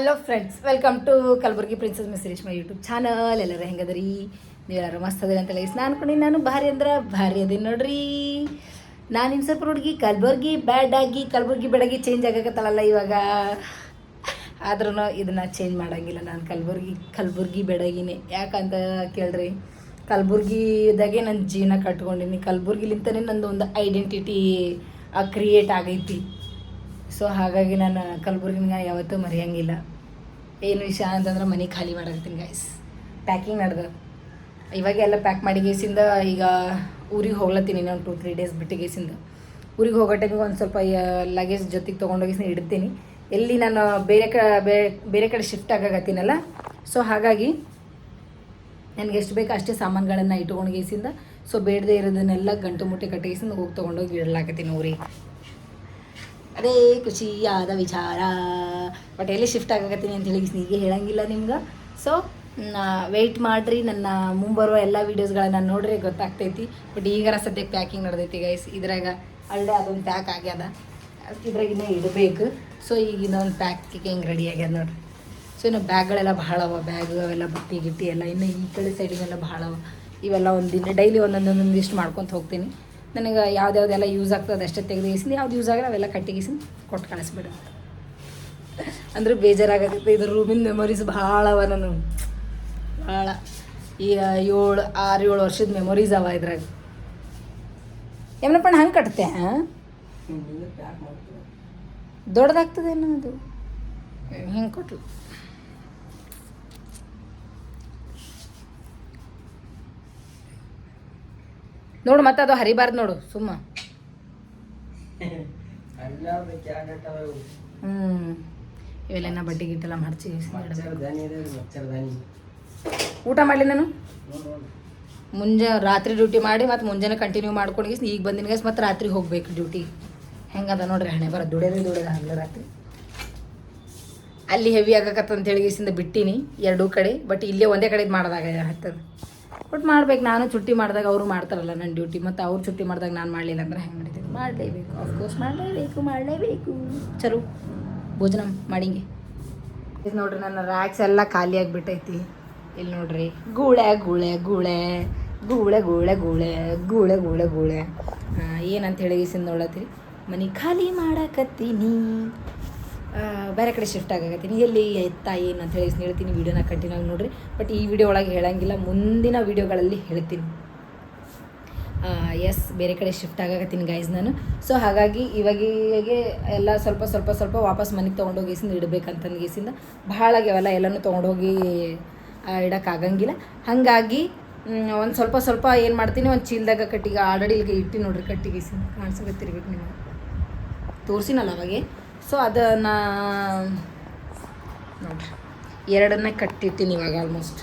Hello friends welcome to Kalaburagi princess miss Reshma YouTube channel ಎಲ್ಲರೂ ನೀವು ನೀವೆಲ್ಲರೂ ಮಸ್ತ್ ಅದೇ ಅಂತ ನಾನು ಅನ್ಕೊಂಡು ನಾನು ಭಾರಿ ಅಂದ್ರೆ ಭಾರಿ ಅದೇನು ನೋಡ್ರಿ. ನಾನು ಇನ್ನು ಸ್ವಲ್ಪ ಹುಡುಗಿ ಕಲಬುರ್ಗಿ ಬ್ಯಾಡ್ ಆಗಿ ಕಲಬುರ್ಗಿ ಬೆಡಗಿ ಚೇಂಜ್ ಆಗಕತ್ತಲ್ಲ ಇವಾಗ. ಆದ್ರೂ ಇದನ್ನು ಚೇಂಜ್ ಮಾಡೋಂಗಿಲ್ಲ ನಾನು ಕಲಬುರ್ಗಿ ಕಲಬುರ್ಗಿ ಬೆಡಗಿನೇ. ಯಾಕಂತ ಕೇಳ್ರಿ? ಕಲಬುರ್ಗಿದಾಗೆ ನನ್ನ ಜೀವನ ಕಟ್ಕೊಂಡಿನಿ. ಕಲಬುರ್ಗಿಲಿಂತನೇ ನಂದು ಒಂದು ಐಡೆಂಟಿಟಿ ಕ್ರಿಯೇಟ್ ಆಗೈತಿ. ಸೊ ಹಾಗಾಗಿ ನಾನು ಕಲಬುರ್ಗಿನ ಯಾವತ್ತೂ ಮರೆಯಂಗಿಲ್ಲ. ಏನು ವಿಷಯ ಅಂತಂದ್ರೆ ಮನೆ ಖಾಲಿ ಮಾಡಕತ್ತೀನಿ ಗೈಸ್ ಪ್ಯಾಕಿಂಗ್ ನಡೆದ ಇವಾಗ ಎಲ್ಲ ಪ್ಯಾಕ್ ಮಾಡಿ ಗೇಸಿಂದ ಈಗ ಊರಿಗೆ ಹೋಗ್ಲತ್ತೀನಿ ಇನ್ನೊಂದು ಟೂ ತ್ರೀ ಡೇಸ್ ಬಿಟ್ಟು ಗೇಸಿಂದ. ಊರಿಗೆ ಹೋಗೋ ಟೈಮಿಗೆ ಒಂದು ಸ್ವಲ್ಪ ಲಗೇಜ್ ಜೊತೆಗೆ ತೊಗೊಂಡೋಗಿ ಇಡ್ತೀನಿ. ಎಲ್ಲಿ ನಾನು ಬೇರೆ ಕ ಬೇರೆ ಕಡೆ ಶಿಫ್ಟ್ ಆಗಾಗತ್ತೀನಲ್ಲ ಸೊ ಹಾಗಾಗಿ ನನಗೆ ಎಷ್ಟು ಬೇಕು ಅಷ್ಟೇ ಸಾಮಾನುಗಳನ್ನು ಇಟ್ಕೊಂಡು ಗೇಸಿಂದ ಸೊ ಬೇಡದೇ ಇರೋದನ್ನೆಲ್ಲ ಗಂಟು ಮುಟ್ಟೆ ಕಟ್ಟಿಗೆಸಿಂದ ಹೋಗಿ ತೊಗೊಂಡೋಗಿ ಇಡಲಾಕತ್ತೀನಿ ಊರಿಗೆ. ಅದೇ ಖುಷಿಯಾದ ವಿಚಾರ. ಬಟ್ ಎಲ್ಲಿ ಶಿಫ್ಟ್ ಆಗಕತ್ತೀನಿ ಅಂತ ಹೇಳಿ ಈಗ ಹೇಳಂಗಿಲ್ಲ ನಿಮ್ಗೆ. ಸೊ ವೆಯ್ಟ್ ಮಾಡಿರಿ. ನನ್ನ ಮುಂಬರುವ ಎಲ್ಲ ವೀಡಿಯೋಸ್ಗಳನ್ನ ನೋಡ್ರಿ ಗೊತ್ತಾಗ್ತೈತಿ. ಬಟ್ ಈಗಾರ ಸದ್ಯಕ್ಕೆ ಪ್ಯಾಕಿಂಗ್ ನಡೆದೈತಿ ಗೈಸ್ ಇದ್ರಾಗ ಅಲ್ಲೇ ಅದೊಂದು ಪ್ಯಾಕ್ ಆಗ್ಯದ. ಇದ್ರಾಗ ಇನ್ನೂ ಇಡಬೇಕು. ಸೊ ಈಗ ಇನ್ನೊಂದು ಪ್ಯಾಕಿಂಗ್ ರೆಡಿ ಆಗ್ಯದ ನೋಡ್ರಿ. ಸೊ ಇನ್ನು ಬ್ಯಾಗ್ಗಳೆಲ್ಲ ಭಾಳ ಅವ. ಬ್ಯಾಗ್ ಅವೆಲ್ಲ ಬುಟ್ಟಿ ಗಿಟ್ಟಿ ಎಲ್ಲ ಇನ್ನು ಈ ಕಡೆ ಸೈಡಿಗೆಲ್ಲ ಭಾಳ ಅವ. ಇವೆಲ್ಲ ಒಂದಿನ ಡೈಲಿ ಒಂದೊಂದು ಒಂದೊಂದಿಷ್ಟು ಮಾಡ್ಕೊತ ಹೋಗ್ತೀನಿ. ನನಗೆ ಯಾವ್ದ್ಯಾವ್ದೆಲ್ಲ ಯೂಸ್ ಆಗ್ತದೆ ಅಷ್ಟೇ ತೆಗೆದಿಸಿಂದ ಯಾವ್ದು ಯೂಸ್ ಆಗಲ್ಲ ಅವೆಲ್ಲ ಕಟ್ಟಿಗೆಸಿ ಕೊಟ್ಟು ಕಳಿಸ್ಬಿಡು. ಅಂದ್ರೆ ಬೇಜಾರಾಗತ್ತೆ. ಇದ್ರ ರೂಮಿನ ಮೆಮೊರೀಸ್ ಭಾಳ ಅವ ನಾನು. ಭಾಳ. ಈ ಏಳು ಆರು ಏಳು ವರ್ಷದ ಮೆಮೊರೀಸ್ ಅವ ಇದ್ರಾಗ. ಯಮನಪ್ಪಣ್ಣ ಹಂಗೆ ಕಟ್ತೆ ದೊಡ್ಡದಾಗ್ತದೇನೋ ಅದು. ಹಿಂಗೆ ಕೊಟ್ಲು ನೋಡು ಮತ್ತೆ ಅದು ಹರಿಬಾರ್ದು ನೋಡು ಸುಮ್ಮ. ಹ್ಞೂ ಇವೆಲ್ಲ ಬಡ್ಡಿ ಗಿಟ್ಟೆಲ್ಲ ಮಡಚಿ ಊಟ ಮಾಡಲಿ ನಾನು? ಮುಂಜಾ ರಾತ್ರಿ ಡ್ಯೂಟಿ ಮಾಡಿ ಮತ್ತು ಮುಂಜಾನೆ ಕಂಟಿನ್ಯೂ ಮಾಡ್ಕೊಂಡು ಈಗ ಬಂದಿನ ಗೈಸ್ ಮತ್ತೆ ರಾತ್ರಿ ಹೋಗ್ಬೇಕು ಡ್ಯೂಟಿ. ಹೆಂಗದ ನೋಡ್ರಿ ಹಣೆ ಬರ ದುಡಿಯೋದೇ ದುಡಿಯೋದು ಹಂಗ ರಾತ್ರಿ. ಅಲ್ಲಿ ಹೆವಿ ಆಗಕತ್ತ ಅಂತ ಹೇಳಿ ಗೀಸಿಂದ ಬಿಟ್ಟಿನಿ ಎರಡೂ ಕಡೆ ಬಟ್ ಇಲ್ಲೇ ಒಂದೇ ಕಡೆ ಮಾಡೋದಾಗ ಹತ್ತದ. ಬಟ್ ಮಾಡ್ಬೇಕು, ನಾನು ಚುಟ್ಟಿ ಮಾಡಿದಾಗ ಅವರು ಮಾಡ್ತಾರಲ್ಲ ನನ್ನ ಡ್ಯೂಟಿ ಮತ್ತು ಅವ್ರು ಚುಟ್ಟಿ ಮಾಡಿದಾಗ ನಾನು ಮಾಡಲಿಲ್ಲ ಅಂದ್ರೆ ಹೆಂಗೆ ಮಾಡ್ತೀನಿ ಮಾಡಲೇಬೇಕು ಅಫ್ಕೋರ್ಸ್ ಮಾಡಲೇಬೇಕು ಮಾಡಲೇಬೇಕು. ಚರು, ಭೋಜನ ಮಾಡಿಂಗೆ ಇದು ನೋಡ್ರಿ, ನನ್ನ ರ್ಯಾಕ್ಸ್ ಎಲ್ಲ ಖಾಲಿ ಆಗಿಬಿಟ್ಟೈತಿ. ಇಲ್ಲಿ ನೋಡ್ರಿ, ಗೂಳೆ ಗೂಳೆ ಗೂಳೆ ಗೂಳೆ ಗೂಳೆ ಗೂಳೆ ಗೂಳೆ ಗೂಳೆ ಗೂಳೆ. ಏನಂತ ಹೇಳಿ ಗೀಸಿಂದ ನೋಡತ್ತೀರಿ? ಮನೆ ಖಾಲಿ ಮಾಡಕತ್ತೀನಿ. ಬೇರೆ ಕಡೆ ಶಿಫ್ಟ್ ಆಗಕತ್ತೀನಿ ಎಲ್ಲಿ ಎತ್ತ ಏನು ಅಂತ ಹೇಳಿ ಹೇಳ್ತೀನಿ, ವೀಡಿಯೋನ ಕಂಟಿನ್ಯೂ ಆಗಿ ನೋಡ್ರಿ. ಬಟ್ ಈ ವಿಡಿಯೋ ಒಳಗೆ ಹೇಳಂಗಿಲ್ಲ. ಮುಂದಿನ ವಿಡಿಯೋಗಳಲ್ಲಿ ಹೇಳ್ತೀನಿ. ಎಸ್ ಬೇರೆ ಕಡೆ ಶಿಫ್ಟ್ ಆಗಕತ್ತೀನಿ ಗೈಸ್ ನಾನು. ಸೊ ಹಾಗಾಗಿ ಇವಾಗೀಗೆ ಎಲ್ಲ ಸ್ವಲ್ಪ ಸ್ವಲ್ಪ ಸ್ವಲ್ಪ ವಾಪಸ್ ಮನೆಗೆ ತೊಗೊಂಡೋಗಿಸಿಂದ ಇಡಬೇಕಂತಂದು ಗೀಸಿಂದ ಭಾಳ ಆಗ್ಯಾವಲ್ಲ ಎಲ್ಲನೂ ತೊಗೊಂಡೋಗಿ ಇಡೋಕ್ಕಾಗಂಗಿಲ್ಲ. ಹಾಗಾಗಿ ಒಂದು ಸ್ವಲ್ಪ ಸ್ವಲ್ಪ ಏನು ಮಾಡ್ತೀನಿ, ಒಂದು ಚೀಲ್ದಾಗ ಕಟ್ಟಿಗೆ ಆಲ್ರೆಡಿ ಇಲ್ಲಿಗೆ ಇಟ್ಟು ನೋಡ್ರಿ ಕಟ್ಟಿಗೆಸಿಂದ ಕಾಣಿಸ್ಕೊತಿರ್ಬೇಕು ನಿಮಗೆ. ತೋರಿಸಿನಲ್ಲ ಅವಾಗೆ? ಸೊ ಅದನ್ನು ನೋಡ್ರಿ. ಎರಡನ್ನೇ ಕಟ್ಟಿರ್ತೀನಿ ಇವಾಗ ಆಲ್ಮೋಸ್ಟ್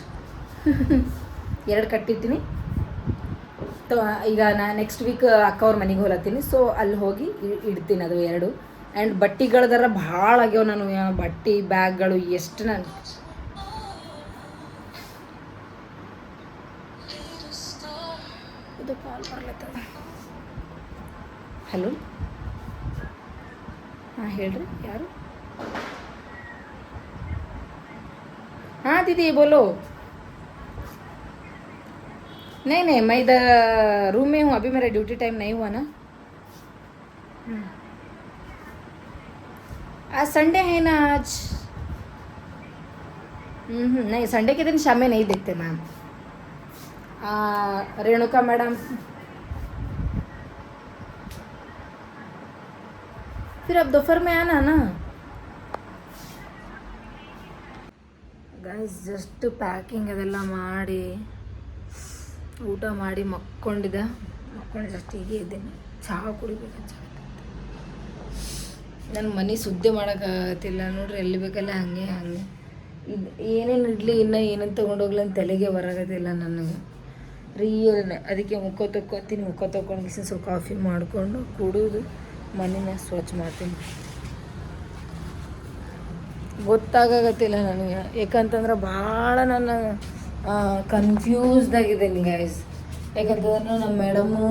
ಎರಡು ಕಟ್ಟಿರ್ತೀನಿ. ಈಗ ನಾ ನೆಕ್ಸ್ಟ್ ವೀಕ್ ಅಕ್ಕ ಅವ್ರ ಮನೆಗೆ ಹೋಲತ್ತೀನಿ. ಸೊ ಅಲ್ಲಿ ಹೋಗಿ ಇಡ್ತೀನಿ ಅದು ಎರಡು. ಆ್ಯಂಡ್ ಬಟ್ಟಿಗಳದರ ಭಾಳ ಆಗ್ಯಾವ ನಾನು. ಬಟ್ಟೆ, ಬ್ಯಾಗ್ಗಳು ಎಷ್ಟು ನಾನು ಕಾಲ್ ಹಲೋ ಹಾಂ ಹೇಳ್ರಿ ಯಾರು हाँ दीदी बोलो नहीं नहीं मैं इधर रूम में हूँ अभी मेरा ड्यूटी टाइम नहीं हुआ ना हम्म। आज संडे है ना आज हम्म, हम्म, नहीं संडे के दिन शाम में नहीं देखते मैम आ, रेणुका मैडम फिर अब दोपहर में आना ना ಗೈಸ್ ಜಸ್ಟ್ ಪ್ಯಾಕಿಂಗ್ ಅದೆಲ್ಲ ಮಾಡಿ ಊಟ ಮಾಡಿ ಮಕ್ಕೊಂಡಿದ್ದೆ ಮಕ್ಕೊಂಡು ಜಸ್ಟ್ ಹೀಗೆ ಇದ್ದೇನೆ ಚಹಾ ಕುಡಿಬೇಕು ನನ್ನ ಮನೆ ಸುದ್ದಿ ಮಾಡೋಕ್ಕಾಗತ್ತಿಲ್ಲ ನೋಡ್ರಿ ಎಲ್ಲಿ ಬೇಕಲ್ಲ ಹಾಗೆ ಹಾಗೆ ಇದು ಏನೇನು ಇಡ್ಲಿ ಇನ್ನೂ ಏನೇನು ತೊಗೊಂಡೋಗ್ಲಿ ಅಂತ ತಲೆಗೆ ಬರಾಗತ್ತಿಲ್ಲ ನನಗೆ ರಿಯಲ್ ಅದಕ್ಕೆ ಮುಖ ತೊಕ್ಕೊತೀನಿ ಮುಖ ತೊಗೊಂಡು ಸ್ವಲ್ಪ ಕಾಫಿ ಮಾಡಿಕೊಂಡು ಕುಡಿದು ಮನೆನ ಸ್ವಚ್ಛ ಮಾಡ್ತೀನಿ. ಗೊತ್ತಾಗತ್ತಿಲ್ಲ ನನಗೆ. ಯಾಕಂತಂದ್ರೆ ಭಾಳ ನನ್ನ ಕನ್ಫ್ಯೂಸ್ದಾಗಿದ್ದೀನಿ ಗೈಸ್ ಯಾಕಂತಂದ್ರೆ ನಮ್ಮ ಮೇಡಮು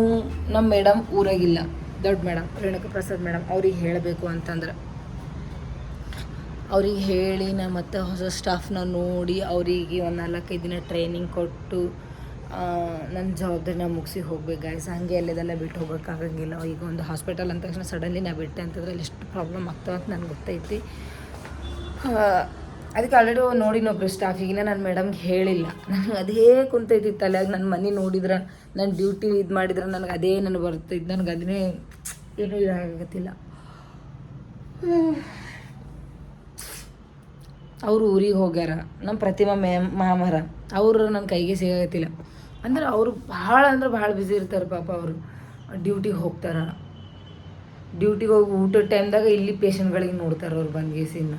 ನಮ್ಮ ಮೇಡಮ್ ಊರಾಗಿಲ್ಲ. ದೊಡ್ಡ ಮೇಡಮ್ ರೇಣುಕಾ ಪ್ರಸಾದ್ ಮೇಡಮ್ ಅವ್ರಿಗೆ ಹೇಳಬೇಕು ಅಂತಂದ್ರೆ. ಅವ್ರಿಗೆ ಹೇಳಿ ನಾ ಮತ್ತೆ ಹೊಸ ಸ್ಟಾಫ್ನ ನೋಡಿ ಅವರಿಗೆ ಒಂದು ನಾಲ್ಕೈದು ದಿನ ಟ್ರೈನಿಂಗ್ ಕೊಟ್ಟು ನನ್ನ ಜವಾಬ್ದಾರಿನ ಮುಗಿಸಿ ಹೋಗ್ಬೇಕು ಗಾಯ್ಸ್ ಹಾಗೆ ಅಲ್ಲೆದೆಲ್ಲ ಬಿಟ್ಟು ಹೋಗೋಕ್ಕಾಗಂಗಿಲ್ಲ ಈಗ ಒಂದು ಹಾಸ್ಪಿಟಲ್ ಅಂದ ತಕ್ಷಣ ಸಡನ್ಲಿ ನಾ ಬಿಟ್ಟೆ ಅಂತಂದ್ರೆ ಅಲ್ಲಿ ಎಷ್ಟು ಪ್ರಾಬ್ಲಮ್ ಆಗ್ತಾವೆ ಅಂತ ನನಗೆ ಗೊತ್ತೈತಿ. ಅದಕ್ಕೆ ಆಲ್ರೆಡಿ ನೋಡಿ ಸ್ಟಾಫ್ ಸ್ಟಾಫಿಗಿನ ನಾನು ಮೇಡಮ್ಗೆ ಹೇಳಿಲ್ಲ. ನನಗೆ ಅದೇ ಕುಂತೈತಿ ತಲೆಯಾಗ ನನ್ನ ಮನೆ ನೋಡಿದ್ರೆ ನನ್ನ ಡ್ಯೂಟಿ ಇದು ಮಾಡಿದ್ರೆ ನನಗೆ ಅದೇ ನನಗೆ ಬರ್ತೈತಿ. ನನಗೆ ಅದನ್ನೇ ಏನೂ ಇದಾಗತ್ತಿಲ್ಲ ಅವರು ಊರಿಗೆ ಹೋಗ್ಯಾರ. ನಮ್ಮ ಪ್ರತಿಮಾ ಮ್ಯಾಮ್, ಮಾಮರ. ಅವರು ನನ್ನ ಕೈಗೆ ಸಿಗತ್ತಿಲ್ಲ ಅಂದ್ರೆ ಅವರು ಭಾಳ ಅಂದ್ರೆ ಭಾಳ ಬ್ಯುಸಿ ಇರ್ತಾರೆ ಪಾಪ ಅವರು. ಡ್ಯೂಟಿಗೆ ಹೋಗ್ತಾರೆ. ಡ್ಯೂಟಿಗೆ ಹೋಗಿ ಊಟದ ಟೈಮ್ದಾಗ ಇಲ್ಲಿ ಪೇಷಂಟ್ಗಳಿಗೆ ನೋಡ್ತಾರೆ ಅವ್ರು ಬಂದ್ಗೇಸಿನ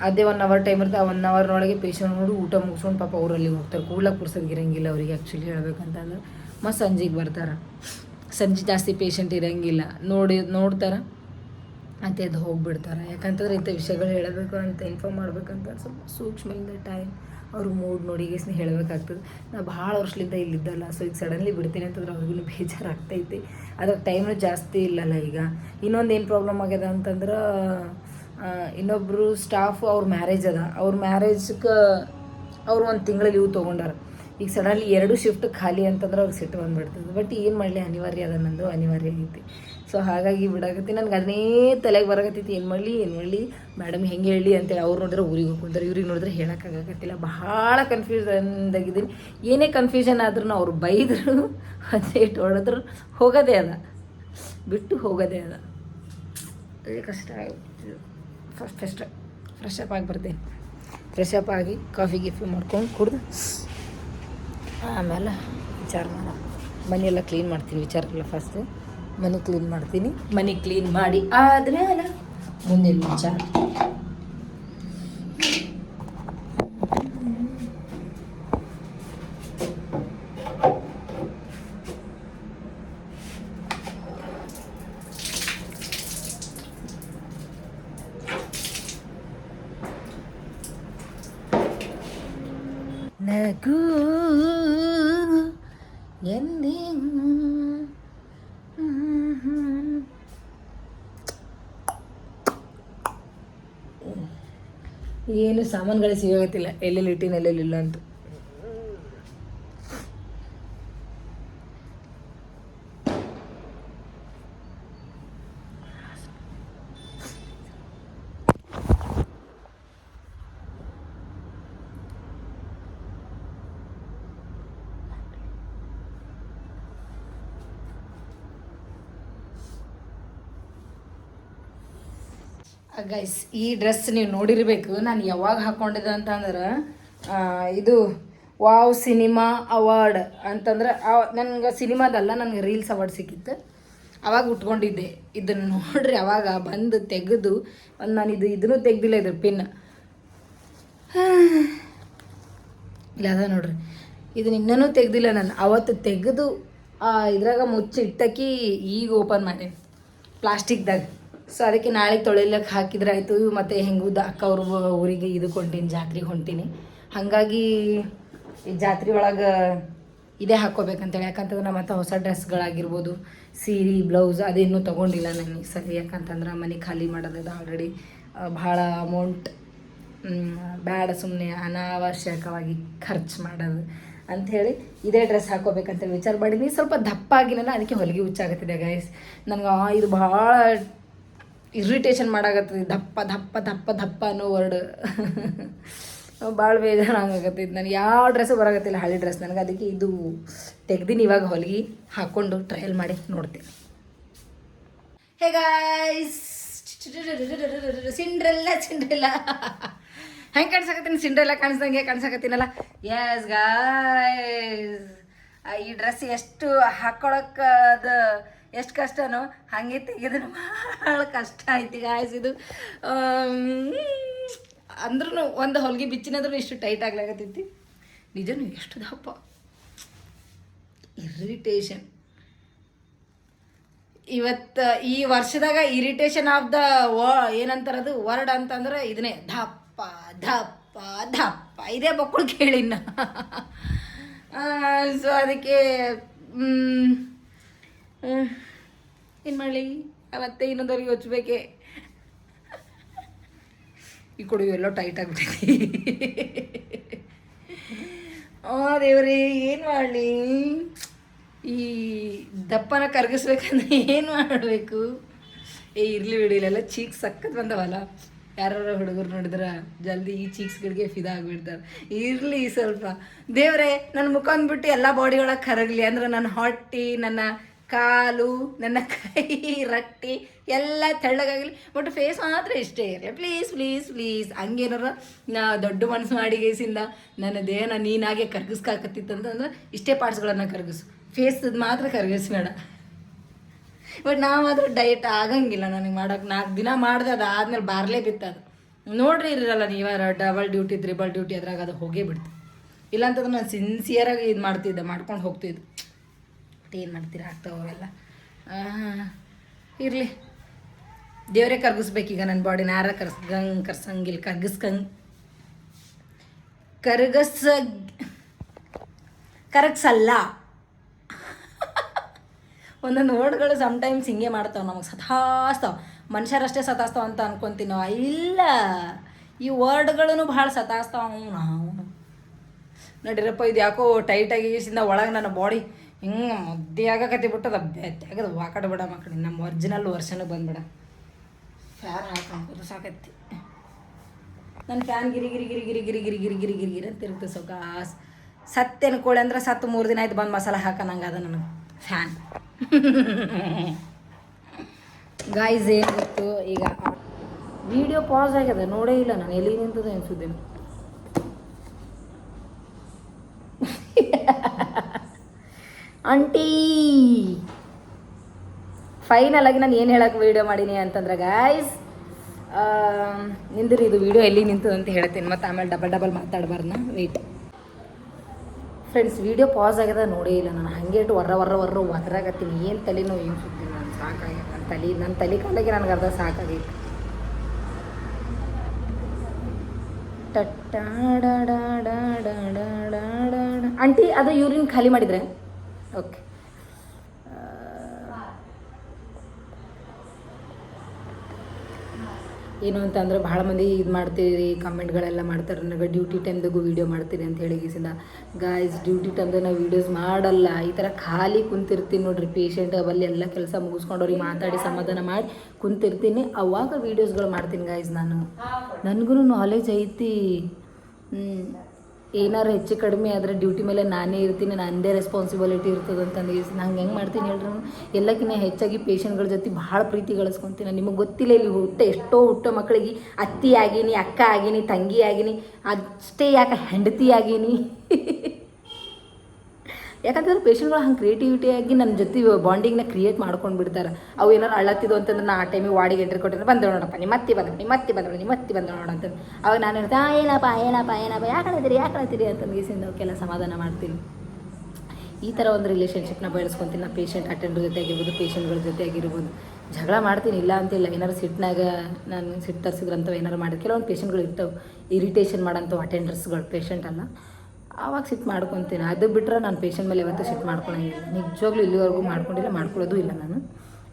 ಅದೇ ಒನ್ ಅವರ್ ಟೈಮ್ ಇರ್ತದೆ ಒನ್ ಪೇಷಂಟ್ ನೋಡಿ ಊಟ ಮುಗಿಸ್ಕೊಂಡು ಪಾಪ ಅವ್ರು ಅಲ್ಲಿಗೆ ಹೋಗ್ತಾರೆ. ಕೂಡ್ಲಕ್ಕೆ ಪುರ್ಸೋದು ಇರಂಗಿಲ್ಲ ಅವ್ರಿಗೆ ಆ್ಯಕ್ಚುಲಿ ಹೇಳ್ಬೇಕಂತಂದ್ರೆ. ಮತ್ತು ಸಂಜೆಗೆ ಬರ್ತಾರೆ. ಸಂಜೆ ಜಾಸ್ತಿ ಪೇಷಂಟ್ ಇರಂಗಿಲ್ಲ. ನೋಡಿ, ನೋಡ್ತಾರೆ. ಅಂತ ಎದ್ದು ಹೋಗ್ಬಿಡ್ತಾರೆ. ಯಾಕಂತಂದ್ರೆ ಇಂಥ ವಿಷಯಗಳು ಹೇಳಬೇಕು ಅಂತ ಇನ್ಫಾರ್ಮ್ ಮಾಡ್ಬೇಕಂತ ಸ್ವಲ್ಪ ಸೂಕ್ಷ್ಮದಿಂದ ಟೈಮ್ ಅವ್ರ ಮೂಡ್ ನೋಡಿ ಗೇಸ್ನ ಹೇಳಬೇಕಾಗ್ತದೆ. ನಾ ಭಾಳ ವರ್ಷದಿಂದ ಇಲ್ಲಿದ್ದಲ್ಲ ಸೊ ಈಗ ಸಡನ್ಲಿ ಬಿಡ್ತೀನಿ ಅಂತಂದ್ರೆ ಅವ್ರಿಗೂ ಬೇಜಾರಾಗ್ತೈತಿ. ಅದ್ರ ಟೈಮ್ನು ಜಾಸ್ತಿ ಇಲ್ಲಲ್ಲ ಈಗ. ಇನ್ನೊಂದು ಏನು ಪ್ರಾಬ್ಲಮ್ ಆಗ್ಯದ ಅಂತಂದ್ರೆ ಇನ್ನೊಬ್ಬರು ಸ್ಟಾಫ್ ಸ್ಟಾಫು ಅವ್ರ ಮ್ಯಾರೇಜ್ ಅದ. ಅವ್ರ ಮ್ಯಾರೇಜ್ಗೆ ಅವ್ರು ಒಂದು ತಿಂಗಳು ಲೀವ್ ತೊಗೊಂಡಾರ. ಈಗ ಸಡನ್ಲಿ ಎರಡು ಶಿಫ್ಟ್ ಖಾಲಿ ಅಂತಂದ್ರೆ ಅವ್ರಿಗೆ ಸಿಟ್ಟು ಬಂದ್ಬಿಡ್ತದೆ. ಬಟ್ ಏನು ಮಾಡಲಿ? ಅನಿವಾರ್ಯ ಅದ ನಂದು, ಅನಿವಾರ್ಯ ಐತಿ. ಸೊ ಹಾಗಾಗಿ ಬಿಡಾಕತ್ತಿ. ನನಗೆ ಅದನ್ನೇ ತಲೆಗೆ ಬರಕತ್ತೈತಿ. ಏನು ಮಾಡಲಿ ಏನು ಮಾಡಲಿ? ಮೇಡಮ್, ಹೆಂಗೆ ಹೇಳಿ? ಅಂತೇಳಿ ಅವ್ರು ನೋಡಿದ್ರೆ ಊರಿಗೆ ಹೋಗ್ಕೊಂತಾರೆ ಇವ್ರಿಗೆ ನೋಡಿದ್ರೆ ಹೇಳೋಕ್ಕಾಗತ್ತಿಲ್ಲ ಭಾಳ ಕನ್ಫ್ಯೂಸನ್ದಾಗಿದ್ದೀನಿ ಏನೇ ಕನ್ಫ್ಯೂಷನ್ ಆದ್ರೂ ಅವ್ರು ಬೈದರು ಇಟ್ಟು ಹೊಡೆದ್ರು, ಹೋಗೋದೇ ಅದ. ಬಿಟ್ಟು ಹೋಗೋದೇ ಅದ. ಕಷ್ಟ ಆಗುತ್ತೆ ಫಸ್ಟ್ ಫಸ್ಟ್ ಫ್ರೆಶ್ ಅಪ್ ಆಗಿ ಬರ್ತೀನಿ. ಫ್ರೆಶ್ ಅಪ್ ಆಗಿ ಕಾಫಿ ಗಿಫಿ ಮಾಡ್ಕೊಂಡು ಕುಡ್ದು, ಆಮೇಲೆ ವಿಚಾರ ಮಾಡೋಣ. ಮನೆಯೆಲ್ಲ ಕ್ಲೀನ್ ಮಾಡ್ತೀನಿ ವಿಚಾರ ಇಲ್ಲ ಫಸ್ಟು ಮನೆ ಕ್ಲೀನ್ ಮಾಡ್ತೀನಿ. ಮನೆ ಕ್ಲೀನ್ ಮಾಡಿ ಆದ್ಮೇಲೆ ಮುಂದಿನ ವಿಚಾರ ನಗು ಎಂದಿಗೂ ಏನು ಸಾಮಾನುಗಳು ಸಿಗೋಗತ್ತಿಲ್ಲ ಎಲ್ಲೆಲ್ಲಿ ಇಟ್ಟಿನ ಎಲ್ಲೆಲ್ಲಿಲ್ಲ ಅಂತ. ಗೈಸ್ ಈ ಡ್ರೆಸ್ ನೀವು ನೋಡಿರ್ಬೇಕು. ನಾನು ಯಾವಾಗ ಹಾಕ್ಕೊಂಡಿದ್ದೆ ಅಂತಂದ್ರೆ ಇದು ವಾವ್ ಸಿನಿಮಾ ಅವಾರ್ಡ್ ಅಂತಂದ್ರೆ ನನಗೆ ಸಿನಿಮಾದಲ್ಲ ನನಗೆ ರೀಲ್ಸ್ ಅವಾರ್ಡ್ ಸಿಕ್ಕಿತ್ತು. ಅವಾಗ ಉಟ್ಕೊಂಡಿದ್ದೆ. ಇದನ್ನು ನೋಡ್ರಿ, ಅವಾಗ ಬಂದು ತೆಗೆದು, ಒಂದು ನಾನು ಇದು ಇದನ್ನು ತೆಗ್ದಿಲ್ಲ, ಇದ್ರ ಪಿನ್ ಇಲ್ಲ, ಅದ ನೋಡ್ರಿ. ಇದನ್ನ ಇನ್ನೂ ತೆಗ್ದಿಲ್ಲ ನಾನು. ಅವತ್ತು ತೆಗೆದು ಇದ್ರಾಗ ಮುಚ್ಚಿ ಇಟ್ಟಕ್ಕಿ ಈಗ ಓಪನ್ ಮಾಡಿ ಪ್ಲಾಸ್ಟಿಕ್ದಾಗ ಸೊ ಅದಕ್ಕೆ ನಾಳೆ ತೊಳಿಲಕ್ಕೆ ಹಾಕಿದ್ರೆ ಆಯಿತು ಮತ್ತು ಹೆಂಗೂ ಅಕ್ಕ ಅವ್ರ ಊರಿಗೆ ಇದು ಹೊಂಟೀನಿ ಜಾತ್ರೆಗೆ ಹೊಂಟೀನಿ. ಹಾಗಾಗಿ ಈ ಜಾತ್ರೆ ಒಳಗೆ ಇದೇ ಹಾಕ್ಕೋಬೇಕಂತೇಳಿ. ಯಾಕಂತಂದ್ರೆ ನಮ್ಮ ಹತ್ರ ಹೊಸ ಡ್ರೆಸ್ಗಳಾಗಿರ್ಬೋದು, ಸೀರೆ, ಬ್ಲೌಸ್ ಅದೇನು ತೊಗೊಂಡಿಲ್ಲ ನನಗೆ ಸರಿ. ಯಾಕಂತಂದ್ರೆ ಮನೆ ಖಾಲಿ ಮಾಡೋದದ ಆಲ್ರೆಡಿ ಭಾಳ ಅಮೌಂಟ್ ಬೇಡ ಸುಮ್ಮನೆ ಅನಾವಶ್ಯಕವಾಗಿ ಖರ್ಚು ಮಾಡೋದು ಅಂಥೇಳಿ ಇದೇ ಡ್ರೆಸ್ ಹಾಕೋಬೇಕಂತ ವಿಚಾರ ಮಾಡೀನಿ ಸ್ವಲ್ಪ ದಪ್ಪ ಆಗಿನಲ್ಲ ಅದಕ್ಕೆ ಹೊಲಿಗೆ ಹುಚ್ಚಾಗತ್ತಿದೆ ಗೈಸ್ ನನಗೆ ಇದು ಭಾಳ ಇರಿಟೇಷನ್ ಮಾಡಾಕತ್ತದ ದಪ್ಪ ದಪ್ಪ ದಪ್ಪ ದಪ್ಪ ಅನ್ನೋ ವರ್ಡ್ ಭಾಳ ಬೇಜಾರಾಗತ್ತೈತೆ ನನಗೆ ಯಾವ ಡ್ರೆಸ್ಸು ಬರಾಕತ್ತಿಲ್ಲ, ಹಳೆ ಡ್ರೆಸ್ ನನಗೆ ಅದಕ್ಕೆ ಇದು ತೆಗ್ದಿನಿ ಇವಾಗ ಹೊಲಿಗೆ ಹಾಕ್ಕೊಂಡು ಟ್ರಯಲ್ ಮಾಡಿ ನೋಡ್ತೀನಿ. ಹೇಗಾಯ್ಸ್ ಸಿಂಡ್ರೆಲ್ಲ ಸಿಂಡ್ರೆಲ್ಲ ಹೆಂಗೆ ಕಾಣಿಸಕತ್ತೀನಿ? ಸಿಂಡ್ರೆಲ್ಲ ಕಾಣಿಸ್ದಂಗೆ ಕಾಣಿಸಕತ್ತೀನಲ್ಲ? ಎಸ್ ಗಾಯ್ಸ್ ಈ ಡ್ರೆಸ್ ಎಷ್ಟು ಹಾಕೊಳಕ್ಕೆ ಅದು ಎಷ್ಟು ಕಷ್ಟನೋ ಹಾಗೆ ತೆಗೆದ್ರೆ ಭಾಳ ಕಷ್ಟ ಐತಿ ಗಾಯ್ಸ್ ಇದು. ಅಂದ್ರೂ ಒಂದು ಹೊಲಿಗೆ ಬಿಚ್ಚಿನಾದ್ರೂ ಇಷ್ಟು ಟೈಟ್ ಆಗ್ಲಾಗತ್ತೈತಿ ನಿಜನೂ ಎಷ್ಟು ದಪ್ಪ. ಇರಿಟೇಷನ್ ಇವತ್ತು, ಈ ವರ್ಷದಾಗ ಇರಿಟೇಷನ್ ಆಫ್ ದ ವ ಏನಂತಾರದು ವರ್ಡ್ ಅಂತಂದ್ರೆ ಇದನ್ನೇ, ದಪ್ಪ ದಪ್ಪ ದಪ್ಪ. ಇದೇ ಮಕ್ಕಳು ಕೇಳಿನ ಸೊ ಅದಕ್ಕೆ ಏನು ಮಾಡಲಿ? ಮತ್ತೆ ಇನ್ನೊಂದವ್ರಿಗೆ ಹೊಚ್ಬೇಕೆ ಈ ಕೊಡು ಎಲ್ಲೋ ಟೈಟ್ ಆಗಿಬಿಟ್ಟೈತಿ ಆ ದೇವ್ರಿ, ಏನು ಮಾಡಲಿ? ಈ ದಪ್ಪನ ಕರಗಿಸ್ಬೇಕಂದ್ರೆ ಏನು ಮಾಡಬೇಕು? ಏ, ಇರಲಿ ಬಿಡಿ, ಇಲ್ಲೆಲ್ಲ ಚೀಕ್ಸ್ ಸಕ್ಕತ್ ಬಂದವಲ್ಲ. ಯಾರು ಹುಡುಗರು ನೋಡಿದ್ರ, ಜಲ್ದಿ ಈ ಚೀಕ್ಸ್ಗಳಿಗೆ ಫಿದಾ ಆಗಿಬಿಡ್ತಾರೆ. ಇರಲಿ ಸ್ವಲ್ಪ. ದೇವ್ರೆ ನನ್ನ ಮುಖ ಅಂದ್ಬಿಟ್ಟು ಎಲ್ಲ ಬಾಡಿ ಒಳಗೆ ಕರಗಲಿ. ಅಂದ್ರೆ ನನ್ನ ಹೊಟ್ಟಿ, ನನ್ನ ಕಾಲು, ನನ್ನ ಕೈ, ರಟ್ಟಿ ಎಲ್ಲ ತೆಳ್ಳಗಾಗಲಿ. ಬಟ್ ಫೇಸ್ ಮಾತ್ರ ಇಷ್ಟೇ ಇರಲಿ. ಪ್ಲೀಸ್ ಪ್ಲೀಸ್ ಪ್ಲೀಸ್ ಹಂಗೇನಾರ ನಾ ದೊಡ್ಡ ಮನಸ್ಸು ಮಾಡಿ ಗೇಸಿಂದ ನನ್ನ ದೇಹನ ನೀನಾಗೆ ಕರ್ಗಿಸ್ಕಾಕತ್ತಿತ್ತಂತಂದ್ರೆ ಇಷ್ಟೇ ಪಾರ್ಟ್ಸ್ಗಳನ್ನು ಕರ್ಗಿಸು. ಫೇಸ್ ಮಾತ್ರ ಕರಗಿಸ್ಬೇಡ ಬಟ್ ನಾ ಮಾತ್ರ ಡಯಟ್ ಆಗಂಗಿಲ್ಲ ನನಗೆ ಮಾಡೋಕೆ. ನಾಲ್ಕು ದಿನ ಮಾಡಿದೆ ಅದು ಆದ್ಮೇಲೆ ಬಾರ್ಲೇ ಬಿತ್ತದು. ನೋಡ್ರಿ ಇರಲ್ಲ ನೀವಾರ ಡಬಲ್ ಡ್ಯೂಟಿ ತ್ರಿಬಲ್ ಡ್ಯೂಟಿ ಅದ್ರಾಗ ಅದು ಹೋಗೇ ಬಿಡ್ತು. ಇಲ್ಲಾಂತಂದ್ರೆ ನಾನು ಸಿನ್ಸಿಯರಾಗಿ ಇದು ಮಾಡ್ತಿದ್ದೆ ಮಾಡ್ಕೊಂಡು ಹೋಗ್ತಿದ್ದೆ. ಬಟ್ ಏನು ಮಾಡ್ತೀರ? ಆಗ್ತಾವ ಅವೆಲ್ಲ ಇರಲಿ. ದೇವರೇ ಕರ್ಗಿಸ್ಬೇಕೀಗ ನನ್ನ ಬಾಡಿನ ಯಾರ ಕರ್ಸ್ಗಂಗ್, ಕರ್ಸಂಗಿಲ್ಲ, ಕರ್ಗಿಸ್ಕಂಗ್. ಕರಗಸ ಕರಗ್ಸಲ್ಲ. ಒಂದೊಂದು ವರ್ಡ್ಗಳು ಸಮ್ಟೈಮ್ಸ್ ಹಿಂಗೆ ಮಾಡ್ತಾವೆ ನಮಗೆ ಸತಾಸ್ತಾವ. ಮನುಷ್ಯರಷ್ಟೇ ಸತಾಸ್ತಾವ ಅಂತ ಅನ್ಕೊಂತೀನಿ? ಇಲ್ಲ. ಈ ವರ್ಡ್ಗಳೂ ಭಾಳ ಸತಾಸ್ತಾವ ನಾವು. ನಡಿರಪ್ಪ ಇದು ಯಾಕೋ ಟೈಟಾಗಿ ಸಿಂದ ಒಳಗೆ ನನ್ನ ಬಾಡಿ ಹಿಂಗೆ ಮುದ್ದೆ ಆಗಕತ್ತಿ ಬಿಟ್ಟದ ತೆಗೆದು ವಾಕಡ ಬಿಡ ಮಕ್ಕಳು ನಮ್ಮ ಒರ್ಜಿನಲ್ ವರ್ಷನಿಗೆ ಬಂದ್ಬಿಡ. ಫ್ಯಾನ್ ಹಾಕೊಂಡು ಸಾಕತ್ತಿ ನನ್ನ ಫ್ಯಾನ್ ಗಿರಿ ಗಿರಿ ಗಿರಿ ಗಿರಿ ಗಿರಿ ಗಿರಿ ಗಿರಿ ಗಿರಿ ಗಿರಿ ಗಿರಿ ಅಂತ ಇರುತ್ತೆ ಸೊಕಾಸ್. ಸತ್ತೆನ ಕೋಳಿ ಅಂದ್ರೆ ಸತ್ತು ಮೂರು ದಿನ ಆಯ್ತು ಬಂದು ಮಸಾಲ ಹಾಕನಂಗೆ ಅದ ನನಗೆ ಫ್ಯಾನ್ ಗಾಯ್ಸ್ ಏನು ಗೊತ್ತು? ಈಗ ವಿಡಿಯೋ ಪಾಸ್ ಆಗ್ಯದ, ನೋಡೇ ಇಲ್ಲ ನಾನು, ಎಲ್ಲಿ ನಿಂತದ ಅನ್ಸುತ್ತೇನೆ ಆಂಟಿ ಫೈನಲ್ ಆಗಿ ನಾನು ಏನು ಹೇಳಕ್ಕೆ ವೀಡಿಯೋ ಮಾಡೀನಿ ಅಂತಂದ್ರೆ ಗಾಯ್ಸ್ ನಿಂದ್ರಿ, ಇದು ವಿಡಿಯೋ ಎಲ್ಲಿ ನಿಂತು ಅಂತ ಹೇಳ್ತೀನಿ. ಮತ್ತು ಆಮೇಲೆ ಡಬಲ್ ಡಬಲ್ ಮಾತಾಡಬಾರ್ದು ವೆಯ್ಟ್ ಫ್ರೆಂಡ್ಸ್ ವೀಡಿಯೋ ಪಾಸ್ ಆಗ್ಯದ ನೋಡೇ ಇಲ್ಲ ನಾನು. ಹಾಗೆ ಇಟ್ಟು ವರ್ರ ವರ್ರ ವರ್ರ ಒದ್ರಾಗತ್ತೀನಿ. ಏನು ತಲೆನೋ ಏನು ಸುದ್ದಿ ನಾನು ಸಾಕಾಗ್ಯದ. ನನ್ನ ತಲೆ ನನ್ನ ತಲೆ ಕಾಲಿಗೆ ನನಗೆ ಅರ್ಧ ಸಾಕಾಗೈತೆ. ಆಂಟಿ, ಅದು ಯೂರಿನ್ ಖಾಲಿ ಮಾಡಿದ್ರೆ? ಓಕೆ ಏನು ಅಂತಂದ್ರೆ ಭಾಳ ಮಂದಿ ಇದು ಮಾಡ್ತೀರಿ ಕಮೆಂಟ್ಗಳೆಲ್ಲ ಮಾಡ್ತಾರೆ. ನನಗೆ ಡ್ಯೂಟಿ ಟೈಮ್ದಾಗೂ ವೀಡಿಯೋ ಮಾಡ್ತೀರಿ ಅಂತ ಹೇಳಿ ಗೀಸಿಂದ. ಗಾಯ್ಸ್ ಡ್ಯೂಟಿ ಟೈಮ್ದಾಗ ನಾವು ವೀಡಿಯೋಸ್ ಮಾಡಲ್ಲ. ಈ ಥರ ಖಾಲಿ ಕುಂತಿರ್ತೀನಿ ನೋಡ್ರಿ ಪೇಷಂಟ್ ಅವಲ್ಲಿ ಎಲ್ಲ ಕೆಲಸ ಮುಗಿಸ್ಕೊಂಡು ಅವ್ರಿಗೆ ಮಾತಾಡಿ ಸಮಾಧಾನ ಮಾಡಿ ಕುಂತಿರ್ತೀನಿ. ಅವಾಗ ವೀಡಿಯೋಸ್ಗಳು ಮಾಡ್ತೀನಿ ಗಾಯ್ಸ್ ನಾನು. ನನಗೂ ನಾಲೆಜ್ ಐತಿ. ಏನಾರು ಹೆಚ್ಚು ಕಡಿಮೆ ಆದರೆ ಡ್ಯೂಟಿ ಮೇಲೆ ನಾನೇ ಇರ್ತೀನಿ, ನಂದೇ ರೆಸ್ಪಾನ್ಸಿಬಿಲಿಟಿ ಇರ್ತದೆ ಅಂತಂದು ನಂಗೆ ಹೆಂಗೆ ಮಾಡ್ತೀನಿ ಹೇಳ್ರಿ ಎಲ್ಲಕ್ಕಿಂತ ಹೆಚ್ಚಾಗಿ ಪೇಷಂಟ್ಗಳ ಜೊತೆ ಭಾಳ ಪ್ರೀತಿ ಗಳಿಸ್ಕೊತೀನಿ. ನಿಮಗೆ ಗೊತ್ತಿಲ್ಲ ಇಲ್ಲಿ ಹುಟ್ಟ, ಎಷ್ಟೋ ಹುಟ್ಟೋ ಮಕ್ಕಳಿಗೆ ಅತ್ತಿ ಆಗೀನಿ, ಅಕ್ಕ ಆಗೀನಿ, ತಂಗಿ ಆಗೀನಿ ಅಷ್ಟೇ ಯಾಕೆ ಹೆಂಡತಿ ಆಗೀನಿ? ಯಾಕಂತಂದ್ರೆ ಪೇಷಂಟ್ಗಳು ಹಂಗೆ ಕ್ರಿಯೇಟಿವಿಟಿಯಾಗಿ ನನ್ನ ಜೊತೆ ಬಾಂಡಿಂಗ್ನ ಕ್ರಿಯೇಟ್ ಮಾಡ್ಕೊಂಡು ಬಿಡ್ತಾರೆ. ಅವು ಏನಾರು ಅಳತ್ತಿದ್ದು ಅಂತಂದ್ರೆ ನಾ ಆ ಟೈಮಿಗೆ ವಾಡಿಗೆ ಎಂಟ್ರಿ ಕೊಟ್ಟಿದ್ರೆ ಬಂದಳು ನೋಡಪ್ಪ ನಿಮ್ಮ ಮತ್ತೆ ಬಂದಳು ನಿಮ್ಮ ಮತ್ತೆ ಬಂದಳು ನಿಮ್ಮ ಮತ್ತೆ ಬಂದಳು ಅಂತಂದು. ಅವಾಗ ನಾನು ಹೇಳ್ತಾ ಏನಪ್ಪ ಏನಪ್ಪ ಏನಪ್ಪ, ಯಾಕೆ ಹೇಳ್ತೀರಿ ಯಾಕೆ ಹೇಳ್ತೀರಿ ಅಂತಂದು ಅವಕ್ಕೆಲ್ಲ ಸಮಾಧಾನ ಮಾಡ್ತೀನಿ. ಈ ಥರ ಒಂದು ರಿಲೇಷನ್ಶಿಪ್ನ ಬೆಳೆಸ್ಕೊತೀನಿ, ನಾ ಪೇಷಂಟ್ ಅಟೆಂಡರ್ ಜೊತೆ ಆಗಿರ್ಬೋದು ಪೇಷಂಟ್ಗಳ ಜೊತೆ ಆಗಿರ್ಬೋದು. ಜಗಳ ಮಾಡ್ತೀನಿ, ಇಲ್ಲ ಅಂತಿಲ್ಲ ಏನಾರು ಸಿಟ್ನಾಗ ನಾನು ಸಿಟ್ಟು ತರಿಸಿದ್ರಂಥವು ಏನಾರು ಮಾಡಿ ಕೆಲವೊಂದು ಪೇಷಂಟ್ಗಳು ಇರ್ತವೆ ಇರಿಟೇಷನ್ ಮಾಡೋಂಥವು ಅಟೆಂಡರ್ಸ್ಗಳು ಪೇಷಂಟ್ ಅಲ್ಲ. ಆವಾಗ ಸಿಟ್ ಮಾಡ್ಕೊತೀನಿ. ಅದು ಬಿಟ್ಟರೆ ನಾನು ಪೇಷಂಟ್ ಮೇಲೆ ಯಾವತ್ತೂ ಸಿಟ್ ಮಾಡ್ಕೊಳಂಗಿಲ್ಲ. ನಿಜವಾಗ್ಲೂ ಇಲ್ಲಿವರೆಗೂ ಮಾಡ್ಕೊಂಡಿಲ್ಲ, ಮಾಡ್ಕೊಳ್ಳೋದು ಇಲ್ಲ ನಾನು.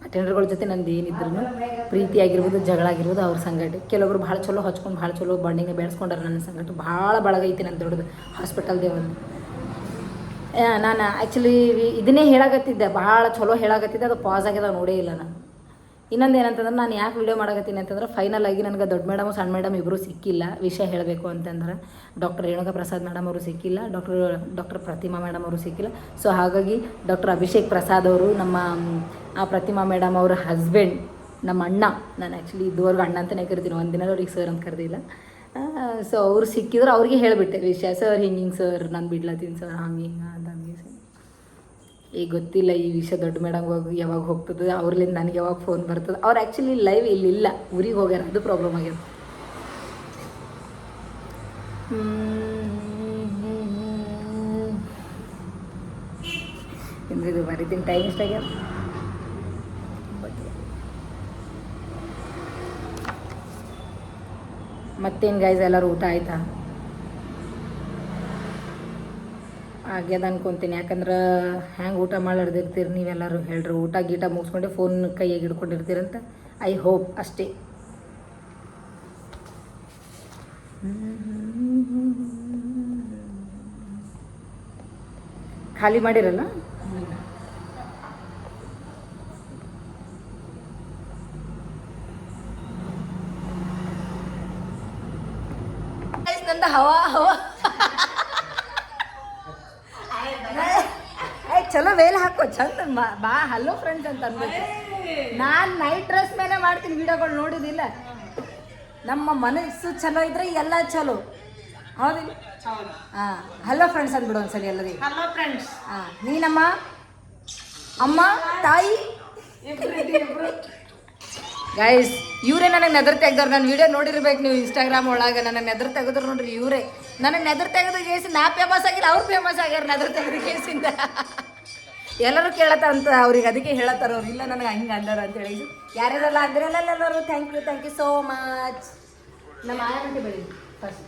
ಅಟೆಂಡರ್ಗಳ ಜೊತೆ ನಂದು ಏನಿದ್ರು ಪ್ರೀತಿ ಆಗಿರ್ಬೋದು, ಜಗಳ ಆಗಿರ್ಬೋದು, ಅವ್ರ ಸಂಗಟ ಕೆಲವೊಬ್ರು ಭಾಳ ಚಲೋ ಹಚ್ಕೊಂಡು, ಭಾಳ ಚಲೋ ಬಾಂಡಿಂಗ್ ಬೆಳೆಸ್ಕೊಂಡ್ರೆ ನನ್ನ ಸಂಗಟ ಭಾಳ ಬಳಗೈತಿ ನನ್ನ ದೊಡ್ಡದು ಹಾಸ್ಪಿಟಲ್ ಒಂದು ನಾನು ಆ್ಯಕ್ಚುಲಿ ಇದನ್ನೇ ಹೇಳಾಗತ್ತಿದ್ದೆ ಭಾಳ ಚಲೋ ಹೇಳಾಗತ್ತಿದ್ದೆ ಅದು ಪಾಸ್ ಆಗ್ಯದ ನೋಡೇ ಇಲ್ಲ ನಾನು. ಇನ್ನೊಂದು ಏನಂತಂದ್ರೆ ನಾನು ಯಾಕೆ ವಿಡಿಯೋ ಮಾಡಕತ್ತೀನಿ ಅಂತಂದ್ರೆ ಫೈನಲ್ ಆಗಿ ನನಗೆ ದೊಡ್ಡ ಮೇಡಮ್ ಸಣ್ಣ ಮೇಡಮ್ ಇಬ್ಬರು ಸಿಕ್ಕಿಲ್ಲ ವಿಷಯ ಹೇಳಬೇಕು ಅಂತಂದ್ರೆ. ಡಾಕ್ಟರ್ ರೇಣುಕಾ ಪ್ರಸಾದ್ ಮೇಡಮ್ ಅವರು ಸಿಕ್ಕಿಲ್ಲ ಡಾಕ್ಟರ್ ಡಾಕ್ಟರ್ ಪ್ರತಿಮಾ ಮೇಡಮ್ ಅವರು ಸಿಕ್ಕಿಲ್ಲ. ಸೊ ಹಾಗಾಗಿ ಡಾಕ್ಟರ್ ಅಭಿಷೇಕ್ ಪ್ರಸಾದ್ ಅವರು ನಮ್ಮ, ಆ ಪ್ರತಿಮಾ ಮೇಡಮ್ ಅವರ ಹಸ್ಬೆಂಡ್ ನಮ್ಮ ಅಣ್ಣ, ನಾನು ಆ್ಯಕ್ಚುಲಿ ಇದುವರೆಗೂ ಅಣ್ಣ ಅಂತಲೇ ಕರಿತೀನಿ, ಒಂದು ಒಂದಿನ ಅವ್ರಿಗೆ ಸರ್ ಅಂತ ಕರೆದಿಲ್ಲ. ಸೊ ಅವ್ರು ಸಿಕ್ಕಿದ್ರು ಅವ್ರಿಗೆ ಹೇಳಿಬಿಟ್ಟೆ ವಿಷಯ ಸರ್ ಹಿಂಗೆ ಹಿಂಗೆ ಸರ್ ನಾನು ಬಿಡ್ಲತ್ತೀನಿ ಸರ್ ಹಂಗೆ ಹಂಗೆ ಈಗ ಗೊತ್ತಿಲ್ಲ, ಈ ವಿಷಯ ದೊಡ್ಡ ಮೇಡಮ್ ಹೋಗಿ ಯಾವಾಗ ಹೋಗ್ತದೆ, ಅವ್ರಲಿಂದ ನನಗೆ ಯಾವಾಗ ಫೋನ್ ಬರ್ತದೆ. ಅವ್ರು ಆ್ಯಕ್ಚುಲಿ ಲೈವ್ ಇಲ್ಲಿಲ್ಲ. ಊರಿಗೆ ಹೋಗ್ಯಾರ, ಅದು ಪ್ರಾಬ್ಲಮ್ ಆಗ್ಯದ. ಇದು, ಬರೀತೀನಿ ಟೈಮ್ ಎಷ್ಟಾಗ್ಯದ ಮತ್ತೇನು ಗೈಸ್ ಎಲ್ಲರೂ ಊಟ ಆಯ್ತಾ? ಆಗ್ಯದ ಅನ್ಕೊಂತೀನಿ. ಯಾಕಂದ್ರೆ ಹ್ಯಾಂಗೆ ಊಟ ಮಾಡಿರ್ತೀರಿ ನೀವೆಲ್ಲರೂ ಹೇಳ್ರಿ. ಊಟ ಗೀಟ ಮುಗಿಸ್ಕೊಂಡು ಫೋನ್ ಕೈಯಾಗಿ ಹಿಡ್ಕೊಂಡಿರ್ತೀರಂತ ಐ ಹೋಪ್ ಅಷ್ಟೇ. ಖಾಲಿ ಮಾಡಿರಲ್ಲ ನಂದ ಹವಾ ಹವಾ ಏ ಚಲೋ ವೇಲ್ ಹಾಕೋ ಚಂದ ಬಾ ಹಲೋ ಫ್ರೆಂಡ್ಸ್ ಅಂತ ಅನ್ಬೇಕು ನಾನು ನೈಟ್ ಡ್ರೆಸ್ ಮೇಲೆ ಮಾಡ್ತೀನಿ ವಿಡಿಯೋಗಳು ನೋಡಿದಿಲ್ಲ. ನಮ್ಮ ಮನಸ್ಸು ಚಲೋ ಇದ್ರೆ ಎಲ್ಲ ಚಲೋ. ಹೌದಿಲ್ಲ ಹಾಂ ಹಲೋ ಫ್ರೆಂಡ್ಸ್ ಅಂದ್ಬಿಡು ಒಂದ್ಸಲಿ ಎಲ್ಲರಿಗೆ. ಹಲೋ ಫ್ರೆಂಡ್ಸ್ ಹಾಂ ನೀನಮ್ಮ? ಅಮ್ಮ? ತಾಯಿ? ಗೈಸ್ ಇವರೇ ನನಗೆ ನೆದರ್ ತೆಗ್ದವ್ರು. ನನ್ನ ವಿಡಿಯೋ ನೋಡಿರ್ಬೇಕು ನೀವು ಇನ್ಸ್ಟಾಗ್ರಾಮ್ ಒಳಗೆ. ನನ್ನ ನೆದರ್ ತೆಗೆದ್ರು ನೋಡ್ರಿ ಇವರೇ. ನನಗೆ ನೆದರ್ ತೆಗೆದು ಕೇಸಿ ನಾ ಫೇಮಸ್ ಆಗಿಲ್ಲ, ಅವ್ರು ಫೇಮಸ್ ಆಗ್ಯಾರ ನೆದರ್ ತೆಗೆದು ಕೇಸಿಂದ. ಎಲ್ಲರೂ ಕೇಳತ್ತಾರ ಅಂತ ಅವ್ರಿಗೆ ಅದಕ್ಕೆ ಹೇಳತ್ತಾರ ಅವ್ರು. ಇಲ್ಲ, ನನಗೆ ಹಂಗೆ ಅಂದಾರ ಅಂತ ಹೇಳಿ. ಯಾರ್ಯಾರಲ್ಲ ಅಂದ್ರಲ್ಲ ಎಲ್ಲರೂ thank you thank you so much ನಮ್ಮ ಆರಾಮಕ್ಕೆ ಬೆಳಿ ಫಸ್ಟ್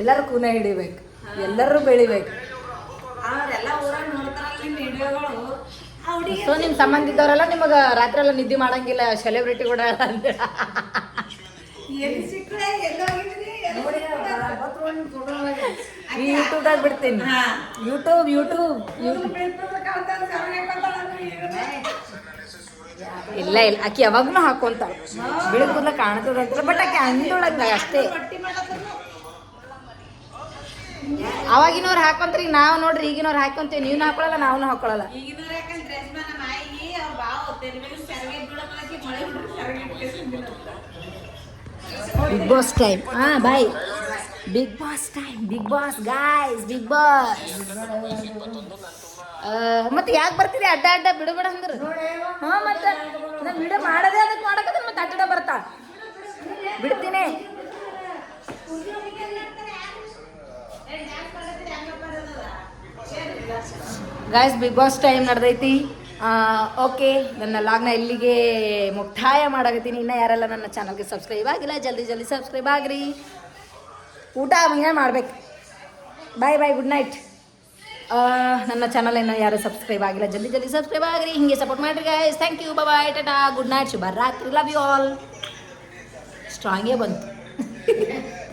ಎಲ್ಲರೂ ಕೂನ ಹಿಡಿಬೇಕು. ಎಲ್ಲರೂ ಬೆಳಿಬೇಕು. ಅವರೆಲ್ಲ ಊರಾಗ ನೋಡ್ತಾರಲ್ಲ ವಿಡಿಯೋಗಳು ಸೊ ನಿಮ್ಮ ಸಂಬಂಧ ಇದ್ದವರೆಲ್ಲ ನಿಮಗೆ ರಾತ್ರಿ ಎಲ್ಲ ನಿದ್ದೆ ಮಾಡಂಗಿಲ್ಲ ಸೆಲೆಬ್ರಿಟಿ ಕೂಡ ಯೂಟ್ಯೂಬ್ದಾಗ ಬಿಡ್ತೀನಿ. ಯೂಟ್ಯೂಬ್ ಯೂಟ್ಯೂಬ್ ಯೂಟ್ಯೂಬ್ ಇಲ್ಲ ಇಲ್ಲ. ಆಕಿ ಯಾವಾಗ್ಲೂ ಹಾಕೊಂತ ಬಿಳಿಕೂದ್ಲ ಕಾಣ್ತದಂತ ಬಟ್ ಆಕಿ ಅಂದೊಳಗ ಅಷ್ಟೇ. ಅವಾಗಿನವ್ರು ಹಾಕೊಂತ್ರಿ ನಾವು ನೋಡ್ರಿ ಈಗಿನವ್ರು ಹಾಕೊಂತೀವಿ ನೀವು ಹಾಕೊಳಲ್ಲ ನಾವು ಹಾಕೊಳಲ್ಲ. ಬಿಗ್ ಬಾಸ್ ಟೈಮ್ ಹಾ bye big boss time big boss guys big boss ಮತ್ತೆ ಯಾಕೆ ಬರ್ತೀರಿ ಅಡ್ಡ ಅಡ್ಡ ಬಿಡಬೇಡ ಅಂದ್ರೆ. ಹಾ ಮತ್ತೆ ನಾನು ವಿಡಿಯೋ ಮಾಡದೇ ಅದಕ್ಕೆ ಮಾಡಕ್ಕೆ ಮತ್ತೆ ಅಡ್ಡ ಬರ್ತಾ ಬಿಡ್ತೀನಿ. ಗಾಯ್ಸ್ ಬಿಗ್ ಬಾಸ್ ಟೈಮ್ ನಡೆದೈತಿ. ಓಕೆ ನನ್ನ ಲಾಗ್ನ ಇಲ್ಲಿಗೆ ಮುಕ್ತಾಯ ಮಾಡಕತ್ತೀನಿ. ಇನ್ನು ಯಾರೆಲ್ಲ ನನ್ನ ಚಾನಲ್ಗೆ ಸಬ್ಸ್ಕ್ರೈಬ್ ಆಗಿಲ್ಲ, ಜಲ್ದಿ ಜಲ್ದಿ ಸಬ್ಸ್ಕ್ರೈಬ್ ಆಗ್ರಿ. ಊಟ ಹಿಂಗೆ ಮಾಡ್ಬೇಕು. ಬಾಯ್ ಬಾಯ್ ಗುಡ್ ನೈಟ್ ನನ್ನ ಚಾನಲ್ ಇನ್ನು ಯಾರು ಸಬ್ಸ್ಕ್ರೈಬ್ ಆಗಿಲ್ಲ, ಜಲ್ದಿ ಜಲ್ದಿ ಸಬ್ಸ್ಕ್ರೈಬ್ ಆಗ್ರಿ. ಹಿಂಗೆ ಸಪೋರ್ಟ್ ಮಾಡಿರಿ guys thank you bye tata. Good night ಶುಭ ರಾತ್ರಿ ಲವ್ ಯು ಆಲ್ ಸ್ಟ್ರಾಂಗೇ ಬಂತು.